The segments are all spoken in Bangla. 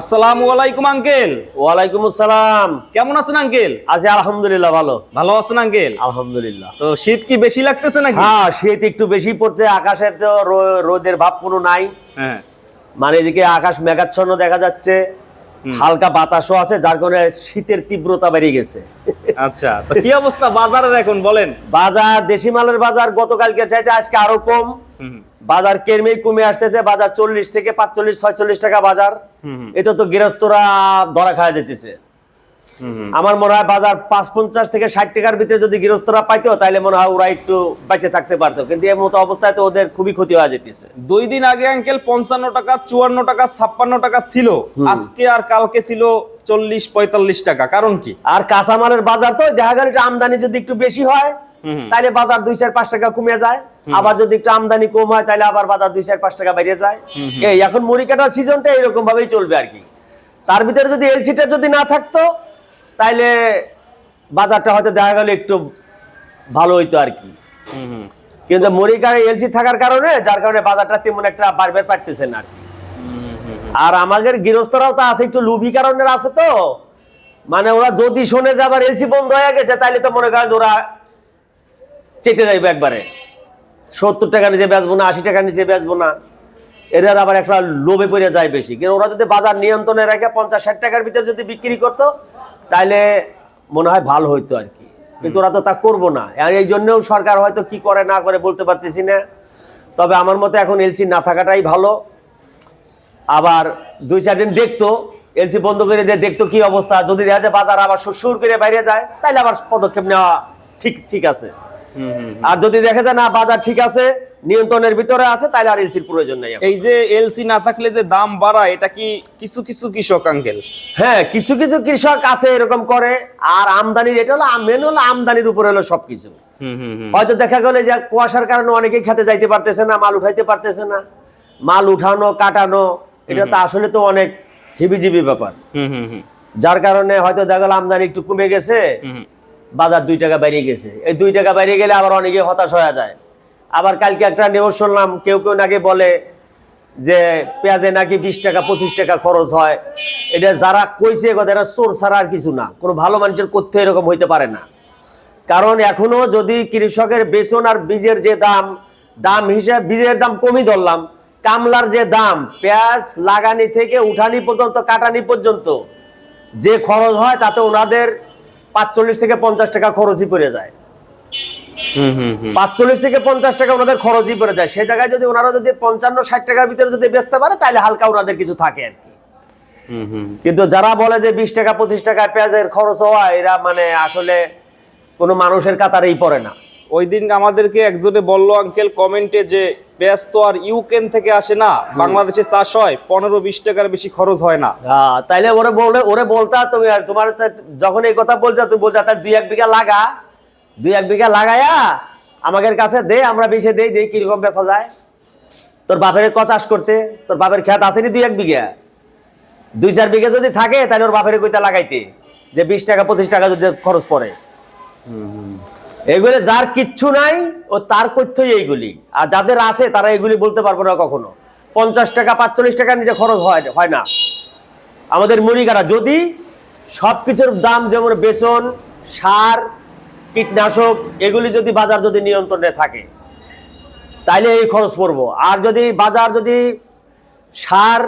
আসসালামু আলাইকুম আঙ্কেল। ওয়ালাইকুম আসসালাম। কেমন আছেন আঙ্কেল? আছি আলহামদুলিল্লাহ ভালো। ভালো আছেন আঙ্কেল? আলহামদুলিল্লাহ। তো শীত কি বেশি লাগতেছে নাকি? হ্যাঁ শীত একটু বেশি পড়তে আকাশের তো রোদের ভাব কোনো নাই। হ্যাঁ। মানে এদিকে আকাশ মেঘাচ্ছন্ন দেখা যাচ্ছে হালকা বাতাসও আছে যার কারণে শীতের তীব্রতা বেড়ে গেছে। আচ্ছা তো কি অবস্থা বাজারের এখন বলেন? বাজার দেশি মালের বাজার গতকালকে চাইতে আজকে আরও কম। বাজার কেরমেই কমে আসতেছে বাজার চল্লিশ থেকে পাঁচচল্লিশ ছয়চল্লিশ টাকা বাজার। এতে তো গৃহস্থরা ধরা খাওয়া যেতেছে। আমার মনে হয় বাজার পাঁচ পঞ্চাশ থেকে ষাট টাকার ভিতরে যদি গৃহস্থরা পাইতো তাহলে মনে হয় ওরা একটু বেঁচে থাকতে পারতো। কিন্তু এর মতো অবস্থায় তো ওদের খুবই ক্ষতি হয়ে যেতেছে। দুই দিন আগে আঙ্কেল পঞ্চান্ন টাকা চুয়ান্ন টাকা ছাপ্পান্ন টাকা ছিল। আজকে আর কালকে ছিল চল্লিশ পঁয়তাল্লিশ টাকা। কারণ কি? আর কাঁচামালের বাজার তো দেখা গেল আমদানি যদি একটু বেশি হয়। তাহলে বাজার দুই চার পাঁচ টাকা কমে যায়। আবার যদি একটু আমদানি কম হয় তাহলে আবার বাজার দুই চার পাঁচ টাকা বেড়ে যায়। এই এখন মুড়ি কাটার সিজনটা এরকম ভাবেই চলবে আর কি। তার ভিতরে যদি এলসিটা যদি না থাকতো তাহলে বাজারটা হয়তো দেখা গেল একটু ভালো হইতো আর কি। কিন্তু মুড়ি কাটা এলসি থাকার কারণে যার কারণে বাজারটা তেমন একটা বাড়বে পারতেছে না আর কি। আর আমাদের গৃহস্থরাও তো আছে একটু লুভি কারণের আছে তো। মানে ওরা যদি শোনে যে আবার এলসি বন্ধ হয়ে গেছে তাহলে তো মনে করেন ওরা চেতে যাইবে একবারে। সত্তর টাকা নিচে বেচবো না, আশি টাকা নিচে বেচবো না। এদের আবার একটা লোভে পড়ে যায় বেশি। কিন্তু ওরা যদি বাজার নিয়ন্ত্রণে রেখে পঞ্চাশ, ষাট টাকার ভিতরে যদি বিক্রি করতো তাহলে মনে হয় ভালো হইতো আর কি। কিন্তু ওরা তো তা করব না। আর এই জন্যও সরকার হয়তো কি করে না করে বলতে পারতেছি না। তবে আমার মতে এখন এলসি না থাকাটাই ভালো। আবার দুই, চার দিন দেখতো, এলসি বন্ধ করে দিয়ে দেখতো কি অবস্থা। যদি দেখা যায় বাজার আবার সুর করে বাইরে যায় তাহলে আবার পদক্ষেপ নেওয়া ঠিক ঠিক আছে। আর যদি দেখা যায় না বাজার ঠিক আছে নিয়ন্ত্রণের ভিতরে আছে তাহলে আর এলসির প্রয়োজন নেই এই যে এলসি না থাকলে যে দাম বাড়ায় এটা কি কিছু কিছু কৃষক আঙ্কেল? হ্যাঁ কিছু কিছু কৃষক আছে এরকম করে আর আমদানির এটা হলো মেন হলো আমদানির উপরে হলো সবকিছু। হয়তো দেখা গেলে যে কুয়াশার কারণে অনেকেই খেতে যাইতে পারতেছে না মাল উঠাইতে পারতেছে না। মাল উঠানো কাটানো এটা তো আসলে তো অনেক হিবিজিবি ব্যাপার। হুম হুম হুম। যার কারণে হয়তো দেখা গেল আমদানি একটু কমে গেছে। বাজার দুই টাকা বেরিয়ে গেছে। এই দুই টাকা বেরিয়ে গেলে আবার অনেকে হতাশ হয়ে যায়। আবার কালকে একটা নিউজ শুনলাম, কেউ কেউ নাকি বলে যে পেঁয়াজে নাকি বিশ টাকা, পঁচিশ টাকা খরচ হয়। এটা যারা কইছে কথা, এটা চোর ছাড়া আর কিছু না। কোনো ভালো মানুষের করতে এরকম হইতে পারে না। কারণ এখনও যদি কৃষকের বেতন আর বীজের যে দাম দাম হিসাবে বীজের দাম কমই ধরলাম, কামলার যে দাম, পেঁয়াজ, লাগানি থেকে উঠানি পর্যন্ত, কাটানি পর্যন্ত, যে খরচ হয় তাতে ওনাদের পাঁচচল্লিশ থেকে পঞ্চাশ টাকা খরচই পড়ে যায়। হুম হুম হুম। পাঁচচল্লিশ থেকে পঞ্চাশ টাকা ওনাদের খরচই পড়ে যায়। সেই জায়গায় যদি ওনারা যদি পঞ্চান্ন ষাট টাকার ভিতরে যদি বেচতে পারে তাহলে হালকা ওনাদের কিছু থাকে আর কি। হুম হুম। কিন্তু যারা বলে যে বিশ টাকা পঁচিশ টাকা পেঁয়াজের খরচ হওয়া এরা মানে আসলে কোনো মানুষের কাতারেই পড়ে না। ওই দিন আমাদেরকে একজনে বলল আঙ্কেল কমেন্টে যে পেঁয়াজ তো আর ইউক্রেন থেকে আসে না। বাংলাদেশে চাষ হয় পনেরো বিশ টাকার বেশি খরচ হয় না। তাইলে ওরে বলে ওরে বলতা তুমি আর তোমার যখন এই কথা বলছো তুমি বলছো তার দুই এক বিঘা লাগা দুই এক বিঘা লাগায়া আমাদের কাছে দে আমরা বেশি দেই দেই কীরকম বেচা যায়? তোর বাপের ক চাষ করতে? তোর বাপের খেত আসেনি দুই এক বিঘা? দুই চার বিঘা যদি থাকে তাহলে ওর বাপের কইতা লাগাইতে যে বিশ টাকা পঁচিশ টাকা যদি খরচ পড়ে। এগুলি যার কিচ্ছু নাই ও তার তথ্যই এইগুলি। আর যাদের আছে, তারা এগুলি বলতে পারব না কখনো। পঞ্চাশ টাকা, পাঁচচল্লিশ টাকা নিজে খরচ হয় হয় না। আমাদের মুড়ি যদি সব কিছুর দাম যেমন বেসন, সার, কীটনাশক, এগুলি যদি বাজার যদি নিয়ন্ত্রণে থাকে, তাইলে এই খরচ পড়ব। আর যদি বাজার যদি সার,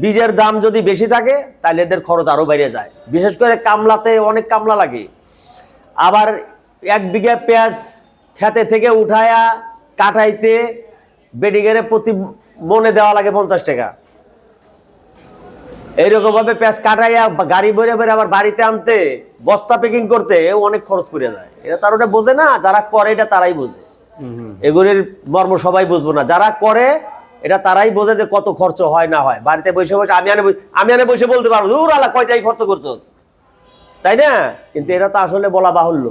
বীজের দাম যদি বেশি থাকে তাহলে এদের খরচ আরও বেড়ে যায়। বিশেষ করে কামলাতে অনেক কামলা লাগে। আবার এক বিঘা পেঁয়াজ খেতে থেকে উঠায়া কাটাইতে বেডিগেরে প্রতি মনে দেওয়া লাগে পঞ্চাশ টাকা। এইরকম ভাবে পেঁয়াজ কাটাইয়া গাড়ি ভরে ভরে আবার বাড়িতে আনতে বস্তা প্যাকিং করতে অনেক খরচ পড়ে যায়। এটা তার ওটা বোঝে না যারা করে এটা তারাই বোঝে। এগুলির মর্ম সবাই বুঝব না। যারা করে এটা তারাই বোঝে যে কত খরচ হয় না হয়। বাড়িতে বসে বসে আমি আনে আমি আনে বসে বলতে পারব দূর আলা কয়টাই খরচ করছ তাই না? কিন্তু এটা তো আসলে বলা বাহুল্য।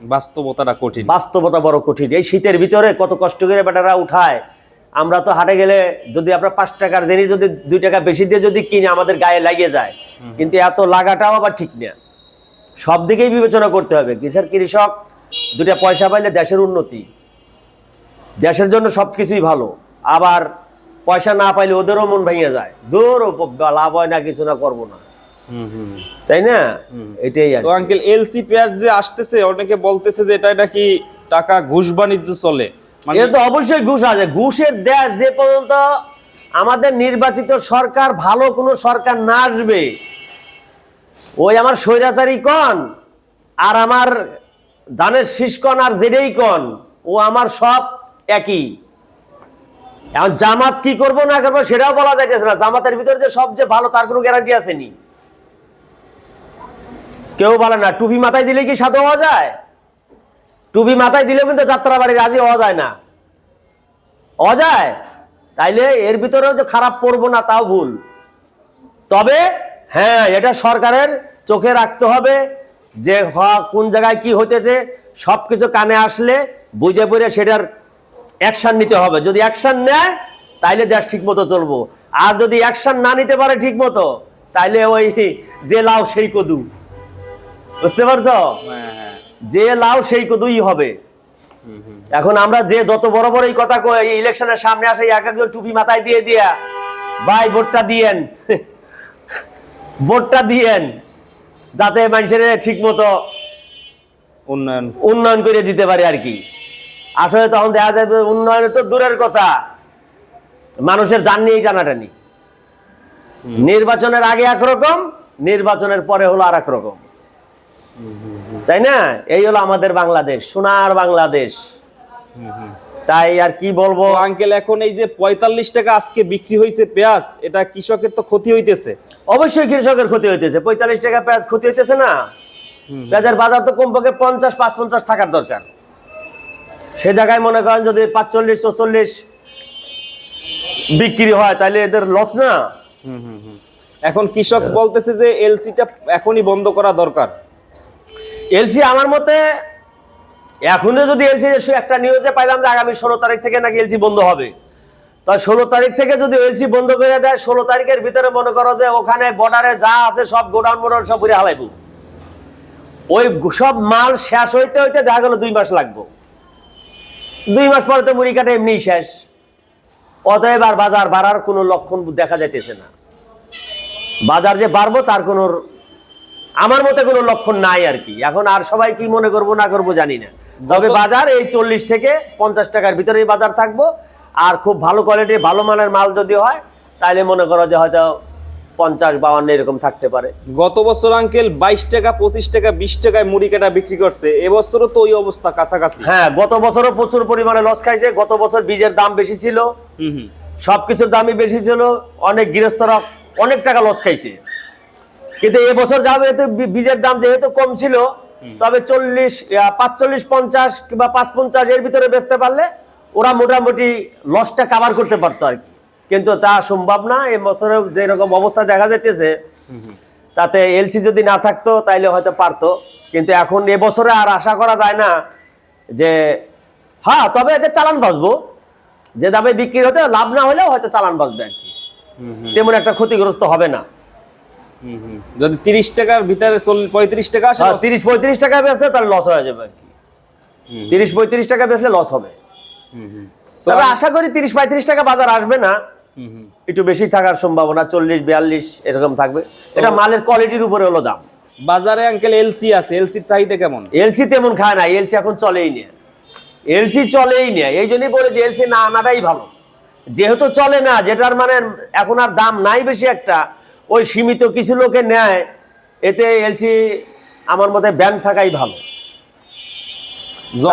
বাস্তবতাটা কঠিন। বাস্তবতা বড় কঠিন। এই শীতের ভিতরে কত কষ্ট করে বেটারা উঠায় আমরা তো হাটে গেলে যদি আমরা পাঁচ টাকার জিনিস যদি দুই টাকা বেশি দিয়ে যদি কিনে আমাদের গায়ে লাগিয়ে যায়। কিন্তু এত লাগাটাও আবার ঠিক না। সব দিকেই বিবেচনা করতে হবে। কৃষক কৃষক দুটা পয়সা পাইলে দেশের উন্নতি। দেশের জন্য সব কিছুই ভালো। আবার পয়সা না পাইলে ওদেরও মন ভেঙে যায়। দূর লাভ হয় না কিছু না করব না। তাই না? এটাই তো আঙ্কেল এলসি পেঁয়াজ যে আসতেছে অনেকে বলতেছে যে এটা নাকি টাকা ঘুষ বাণিজ্য চলে। মানে এটা তো অবশ্যই ঘুষ আছে। ঘুষের দেশ যে পর্যন্ত আমাদের নির্বাচিত সরকার ভালো কোনো সরকার না আসবে ওই আমার স্বৈরাচারী কন আর আমার দানের শীষ কন আর জেডেই কন ও আমার সব একই। এখন জামাত কি করব না করব সেটাও বলা যাইতেছে না। জামাতের ভিতরে যে সবচেয়ে ভালো তার কোনো গ্যারান্টি আছে নি কেউ বলে না, টুপি মাথায় দিলে কি সাধু হওয়া যায়? টুপি মাথায় দিলেও কিন্তু যাত্রা বাড়ি রাজি হওয়া যায় না। হওয়া যায়? তাইলে এর ভিতরেও যে খারাপ পড়ব না তাও ভুল। তবে হ্যাঁ এটা সরকারের চোখে রাখতে হবে যে কোন জায়গায় কি হইতেছে সব কিছু কানে আসলে বুঝে পড়ে সেটার অ্যাকশান নিতে হবে। যদি অ্যাকশান নেয়, তাইলে দেশ ঠিক মতো চলবো। আর যদি অ্যাকশান না নিতে পারে ঠিক মতো তাইলে ওই যে লাও সেই কদু। বুঝতে পারছ? হ্যাঁ যে লাও সেই কদুই হবে। এখন আমরা যে যত বড় বড় এই কথা কই ইলেকশনের সামনে আসে এক একজন টুপি মাথায় দিয়ে দিয়া ভাই ভোটটা দিয়েন। ভোটটা দিয়েন যাতে মানুষের ঠিক মতো উন্নয়ন। উন্নয়ন করে দিতে পারে আর কি। আসলে তখন দেখা যায় উন্নয়ন তো দূরের কথা। মানুষের জান নিয়েই টানাটানি। নির্বাচনের আগে একরকম নির্বাচনের পরে হলো আর রকম। তাই না? এই হলো আমাদের বাংলাদেশ সোনার বাংলাদেশ। তাই আর কি বলব? আঙ্কেল এখন এই যে পঁয়তাল্লিশ টাকা আজকে বিক্রি হয়েছে পেঁয়াজ এটা কৃষকের তো ক্ষতি হইতেছে। অবশ্যই কৃষকের ক্ষতি হইতেছে। পঁয়তাল্লিশ টাকা পেঁয়াজ ক্ষতি হইতেছে না? পেঁয়াজের বাজার তো কমপক্ষে পঞ্চাশ পাঁচ পঞ্চাশ থাকার দরকার। সে জায়গায় মনে করেন যদি পাঁচচল্লিশ চল্লিশ বিক্রি হয় তাহলে এদের লস না? এখন কৃষক বলতেছে যে এলসিটা এখনই বন্ধ করা দরকার। এলসি আমার মতে এখনও যদি এলসি একটা নিউজে পাইলাম যে আগামী ষোলো তারিখ থেকে নাকি এলসি বন্ধ হবে। তা ষোলো তারিখ থেকে যদি এলসি বন্ধ করে দেয়, ষোলো তারিখের ভিতরে মনে করো যে ওখানে বর্ডারে যা আছে সব গোডাউন মোডাউন সব ঘুরে হালাইব। ওই সব মাল শেষ হইতে হইতে দেখা গেল দুই মাস লাগবো। দুই মাস পরে তো মুড়ি কাটা এমনি শেষ। অতএব আর বাজার বাড়ার কোনো লক্ষণ দেখা যাইতেছে না। বাজার যে বাড়বো তার কোনো আমার মতে কোনো লক্ষণ নাই আর কি। এখন আর সবাই কি মনে করব না করব জানি না। তবে বাজার এই চল্লিশ থেকে পঞ্চাশ টাকার ভিতরেই বাজার থাকব। আর খুব ভালো কোয়ালিটির ভালো মানের মাল যদি হয় তাহলে মনে করো যে হয়তো পঞ্চাশ বাউন্ন এরকম থাকতে পারে। গত বছর আঙ্কেল বাইশ টাকা পঁচিশ টাকা বিশ টাকায় মুড়ি কাটা বিক্রি করছে। এবছরও তো ওই অবস্থা কাছাকাছি। হ্যাঁ গত বছরও প্রচুর পরিমাণে লস খাইছে। গত বছর বীজের দাম বেশি ছিল। হুম হুম। সবকিছুর দামই বেশি ছিল। অনেক গৃহস্থরা অনেক টাকা লস খাইছে। কিন্তু এবছর যাবে বীজের দাম যেহেতু কম ছিল তবে চল্লিশ পাঁচচল্লিশ পঞ্চাশ কিংবা পাঁচ পঞ্চাশ এর ভিতরে বেচতে পারলে ওরা মোটামুটি লসটা কাভার করতে পারতো আর কি। কিন্তু তা সম্ভব না এই বছরে যেরকম অবস্থা দেখা যাইতেছে তাতে এলসি যদি না থাকতো তাইলে হয়তো পারতো। কিন্তু এখন এবছরে আর আশা করা যায় না যে হ্যাঁ তবে এদের চালান বাঁচবো। যে দামে বিক্রি হতে লাভ না হলেও হয়তো চালান বাঁচবে আর কি। তেমন একটা ক্ষতিগ্রস্ত হবে না। যদি তিরিশ টাকার ভিতরে পঁয়ত্রিশ টাকা আসে আর তিরিশ পঁয়ত্রিশ টাকা বেচলে তাহলে লস হয়ে যাবে আর কি। তিরিশ পঁয়ত্রিশ টাকা বেচলে লস হবে। তবে আশা করি তিরিশ পঁয়ত্রিশ টাকা বাজার আসবে না। একটু বেশি থাকার সম্ভাবনা চল্লিশ বিয়াল্লিশ এরকম থাকবে। এটা মালের কোয়ালিটির উপরে হলো দাম। বাজারে আঙ্কেল এলসি আছে এলসির চাহিদা কেমন? এলসি তেমন খায় না এলসি এখন চলেই না। এলসি চলেই না এই জন্যই বলে যে এলসি না আনাটাই ভালো। যেহেতু চলে না যেটার মানে এখন আর দাম নাই বেশি একটা ওই সীমিত কিছু লোকে নেয় এতে এলসি আমার মতে ব্যান থাকাই ভালো।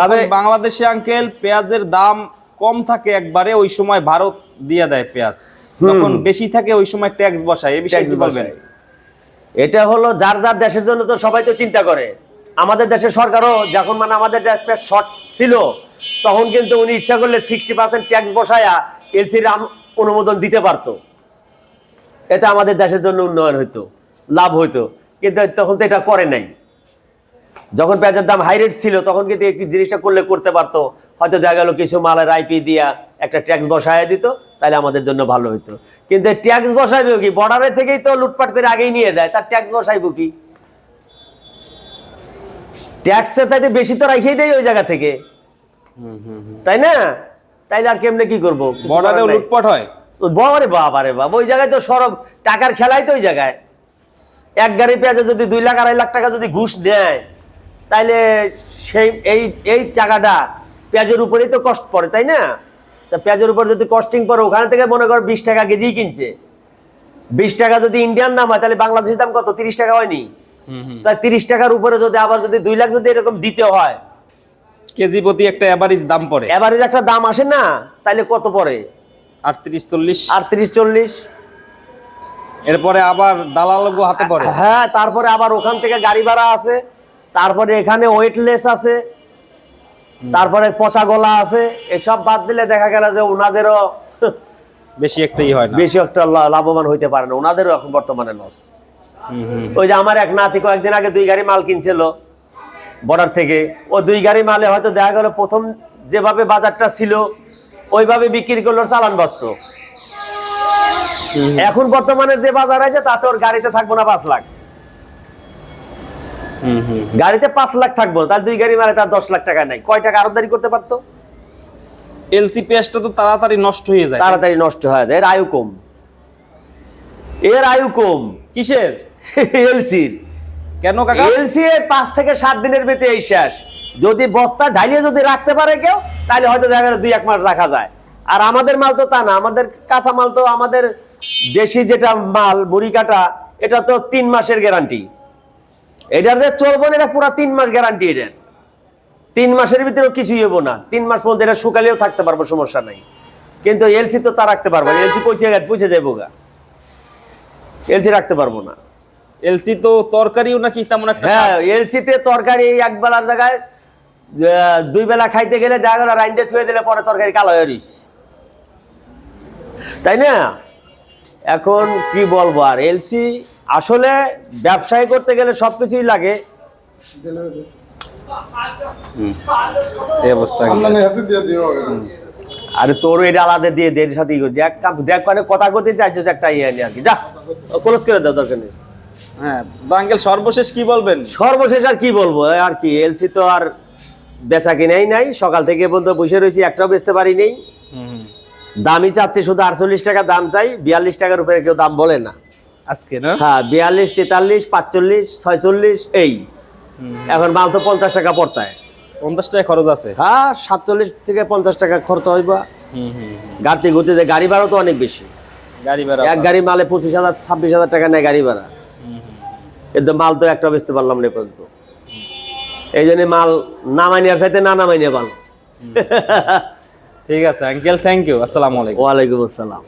তবে- বাংলাদেশে আঙ্কেল পেঁয়াজের দাম কম থাকে একবারে ওই সময় ভারত দিয়ে দেয় পেঁয়াজ। যখন বেশি থাকে ওই সময় ট্যাক্স বসায়। এ বিষয়ে কি বলবেন? এটা হলো যার যার দেশের জন্য তো সবাই তো চিন্তা করে। আমাদের দেশের সরকারও যখন মানে আমাদের শর্ট ছিল তখন কিন্তু উনি ইচ্ছা করলে সিক্সটি পার্সেন্ট ট্যাক্স বসায়া এলসির অনুমোদন দিতে পারতো। এতে আমাদের দেশের জন্য উন্নয়ন হইতো লাভ হইতো কিন্তু তখন তো এটা করে নাই। যখন পেঁয়াজের দাম হাই রেট ছিল তখন কিন্তু এই জিনিসটা করলে করতে পারতো। হয়তো দেখা গেল কিছু মালের আইপি দিয়া একটা ট্যাক্স বসায় দিত তাহলে আমাদের জন্য ভালো হইতো। কিন্তু ট্যাক্স বসাইবে কি? বর্ডারে থেকেই তো লুটপাট করে আগেই নিয়ে যায় তার ট্যাক্স বসাইবো কি? ট্যাক্সের চাইতে বেশি তো রাখেই দেয় ওই জায়গা থেকে। তাই না? তাইলে আর কেমনে কি করব? কিছু বর্ডারেও লুটপাট হয়? বাবারে বাবারে বাবা ওই জায়গায় তো সরব টাকার খেলাই তো ওই জায়গায়। এক গাড়ি পেঁয়াজে যদি দুই লাখ আড়াই লাখ টাকা যদি ঘুষ নেয় তাইলে সেই এই এই টাকাটা পেঁয়াজের উপরেই তো কষ্ট পড়ে তাই না? তা পেঁয়াজের উপর যদি কস্টিং পড়ে ওখানে থেকে মনে কর বিশ টাকা কেজি কিনছে। বিশ টাকা যদি ইন্ডিয়ান দাম হয় তাহলে বাংলাদেশের দাম কত? তিরিশ টাকা হয়নি। তাই তিরিশ টাকার উপরে যদি আবার যদি দুই লাখ যদি এরকম দিতে হয় কেজি প্রতি একটা অ্যাভারেজ দাম পড়ে। এবারে একটা দাম আসে না তাইলে কত পড়ে? আটত্রিশ চল্লিশ। আটত্রিশ চল্লিশ। এরপরে আবার দালাল হাতে পড়ে। হ্যাঁ তারপরে আবার ওখান থেকে গাড়ি ভাড়া আছে। তারপরে এখানে ওয়েটলেস আছে। তারপরে পচা গলা আছে। এসব বাদ দিলে দেখা গেল যে ওনাদেরও বেশি একটাই হয় না। বেশি একটা লাভবান হইতে পারে না। ওনাদেরও এখন বর্তমানে লস। ওই যে আমার এক নাতি কয়েকদিন আগে দুই গাড়ি মাল কিনছিল বর্ডার থেকে। ও দুই গাড়ি মালে হয়তো দেখা গেল প্রথম যেভাবে বাজারটা ছিল ওইভাবে বিক্রি করল চালান বস্ত। এখন বর্তমানে যে বাজার আছে তাতে ওর গাড়িতে থাকব না পাঁচ লাখ। গাড়িতে পাঁচ লাখ থাকব তার দুই গাড়ি মারে তার দশ লাখ টাকা নাই। কয় টাকা আরোদারি করতে পারতো? এলসি পেঁয়াজটা তো তাড়াতাড়ি নষ্ট হয়ে যায়। তাড়াতাড়ি নষ্ট হয়ে যায়। এর আয়ু কম। এর আয়ু কম। কিসের? এলসির। কেন কাকা? এলসি এর পাঁচ থেকে সাত দিনের ভিতরে এই শেষ। যদি বস্তা ঢালিয়ে যদি রাখতে পারে কেউ তাহলে হয়তো দেখা গেল দুই এক মাস রাখা যায়। আর আমাদের মাল তো তা না আমাদের কাঁচা মাল তো আমাদের দেশি যেটা মাল মুড়ি কাটা এটা তো তিন মাসের গ্যারান্টি এটার যে চলবো না এটা পুরো তিন মাস গ্যারান্টি এটার তিন মাসের ভিতরেও কিছুই হব না। তিন মাস পর্যন্ত এটা শুকালেও থাকতে পারব সমস্যা নাই। কিন্তু এলসি তো তা রাখতে পারব না। এলসি পৌঁছে গেছে পৌঁছে যাব গা। এলসি রাখতে পারব না। এলসি তো তরকারিও নাকি তেমন একটা হ্যাঁ এলসিতে তরকারি এক বেলার জায়গায় দুই বেলা খাইতে গেলে দেখা গেল রাইন্দে ছুঁয়ে দিলে পরে তরকারি কালো হয়ে তাই না? এখন কি বলব আর? এলসি আসলে ব্যবসায় করতে গেলে লাগে। হাতে দিয়ে দিও আরে তোর এটা আলাদা দিয়ে দের সাথে। দেখ দেখ মানে কথা করতে চাইছিস একটা ইয়ে নিয়ে আর কি। যা ক্লোজ করে দাও দরকার নেই হ্যাঁ আঙ্কেল সর্বশেষ কি বলবেন? সর্বশেষ আর কি বলব? আর কি এলসি তো আর বেচা কিনাই নাই সকাল থেকে পর্যন্ত বসে রয়েছি একটাও বেচতে পারি নেই। দামই চাচ্ছে শুধু আটচল্লিশ টাকা দাম চাই বিয়াল্লিশ টাকার উপরে কেউ দাম বলে না। আজকে না? হ্যাঁ বিয়াল্লিশ তেতাল্লিশ পাঁচচল্লিশ ছয়চল্লিশ এই। এখন মাল তো পঞ্চাশ টাকা পড়তায়। পঞ্চাশ টাকা খরচ আছে? হ্যাঁ সাতচল্লিশ থেকে পঞ্চাশ টাকা খরচ হইবা। গাড়িতে ঘুরতে যায় গাড়ি ভাড়া তো অনেক বেশি। গাড়ি ভাড়া এক গাড়ি মালে পঁচিশ হাজার ছাব্বিশ হাজার টাকা নেয় গাড়ি ভাড়া। কিন্তু মাল তো একটা বেচতে পারলাম না পর্যন্ত। এই জন্য মাল নামাই নেওয়ার চাইতে না নামাই ভালো। ঠিক আছে আঙ্কেল থ্যাংক ইউ আসসালামু আলাইকুম। ওয়ালাইকুম আসসালাম।